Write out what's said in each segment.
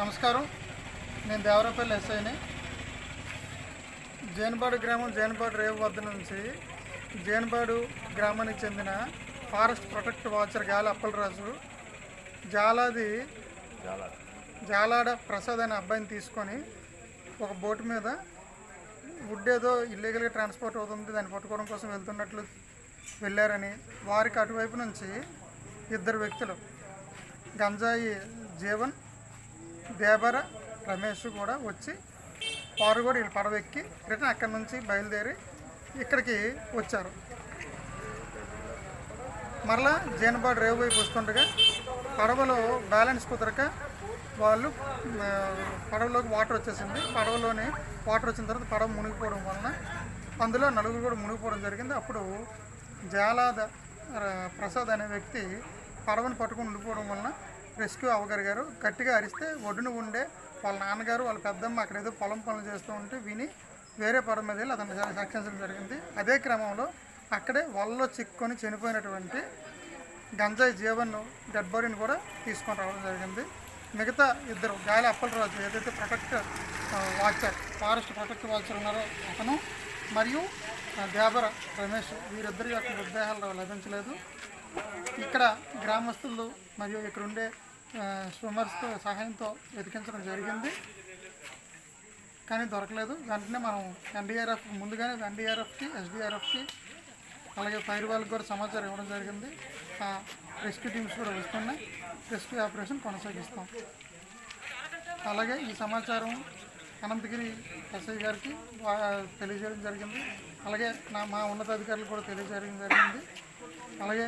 నమస్కారం. నేను దేవరపల్లి ఎస్ఐని. జైన్పాడు గ్రామం జైన్పాడు రేవు వద్ద నుంచి జైన్పాడు గ్రామానికి చెందిన ఫారెస్ట్ ప్రొటెక్ట్ వాచర్ గాలి అప్పలరాజు జాలాది జాలాడ ప్రసాద్ అనే అబ్బాయిని తీసుకొని ఒక బోటు మీద వుడ్ ఏదో ఇల్లీగల్గా ట్రాన్స్పోర్ట్ అవుతుంది దాన్ని పట్టుకోవడం కోసం వెళ్తున్నట్లు వెళ్ళారని వారికి అటువైపు నుంచి ఇద్దరు వ్యక్తులు గంజాయి జీవన్ దేవర రమేష్ కూడా వచ్చి వారు కూడా వీళ్ళు పడవ ఎక్కి రిటర్న్ అక్కడి నుంచి బయలుదేరి ఇక్కడికి వచ్చారు. మరలా జీనపాడు రేవు వైపు వస్తుండగా పడవలో బ్యాలెన్స్ కుదరక వాళ్ళు పడవలోకి వాటర్ వచ్చేసింది. పడవలోనే వాటర్ వచ్చిన తర్వాత పడవ మునిగిపోవడం వలన అందులో నలుగురు కూడా మునిగిపోవడం జరిగింది. అప్పుడు జాలాద ప్రసాద్ అనే వ్యక్తి పడవను పట్టుకుని ఉండిపోవడం వలన రెస్క్యూ అవ్వగలిగారు గట్టిగా అరిస్తే ఒడ్డున ఉండే వాళ్ళ నాన్నగారు వాళ్ళ పెద్దమ్మ అక్కడ ఏదో పొలం పనులు చేస్తూ ఉంటే విని వేరే పడవ మీద వెళ్ళి అతను రక్షించడం జరిగింది. అదే క్రమంలో అక్కడే వలలో చిక్కుకొని చనిపోయినటువంటి గంజాయి జీవన్ డెడ్ బాడీని కూడా తీసుకొని రావడం జరిగింది. మిగతా ఇద్దరు గాలి అప్పలరాజు ఏదైతే protect watcher forest protect watcher ఉన్నారో అతను మరియు దేబర రమేష్ వీరిద్దరి యొక్క మృతదేహాలు లభించలేదు. ఇక్కడ గ్రామస్తులు మరియు ఇక్కడ ఉండే స్విమ్మర్స్తో సహాయంతో వెతికించడం జరిగింది. కానీ దొరకలేదు. వెంటనే మనం ఎన్డీఆర్ఎఫ్ ముందుగానే ఎన్డీఆర్ఎఫ్కి ఎస్డీఆర్ఎఫ్కి అలాగే ఫైర్ వాళ్ళకి కూడా సమాచారం ఇవ్వడం జరిగింది. ఆ రెస్క్యూ టీమ్స్ కూడా వస్తున్నాయి. రెస్క్యూ ఆపరేషన్ కొనసాగిస్తాం. అలాగే ఈ సమాచారం అనంతగిరి ఎస్ఐ గారికి తెలియజేయడం జరిగింది. అలాగే నా మా ఉన్నతాధికారులు కూడా తెలియజేయడం జరిగింది. అలాగే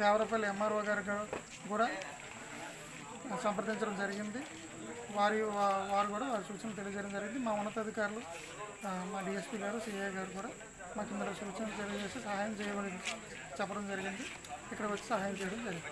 దేవరపల్లి ఎంఆర్ఓ గారు కూడా సంప్రదించడం జరిగింది. వారి వా- వారు కూడా వారి సూచనలు తెలియజేయడం జరిగింది. మా ఉన్నతాధికారులు మా డిఎస్పీ గారు సిఐ గారు కూడా మాకు ఇందులో సూచనలు తెలియజేసి సహాయం చేయమని చెప్పడం జరిగింది. ఇక్కడ వచ్చి సహాయం చేయడం జరిగింది.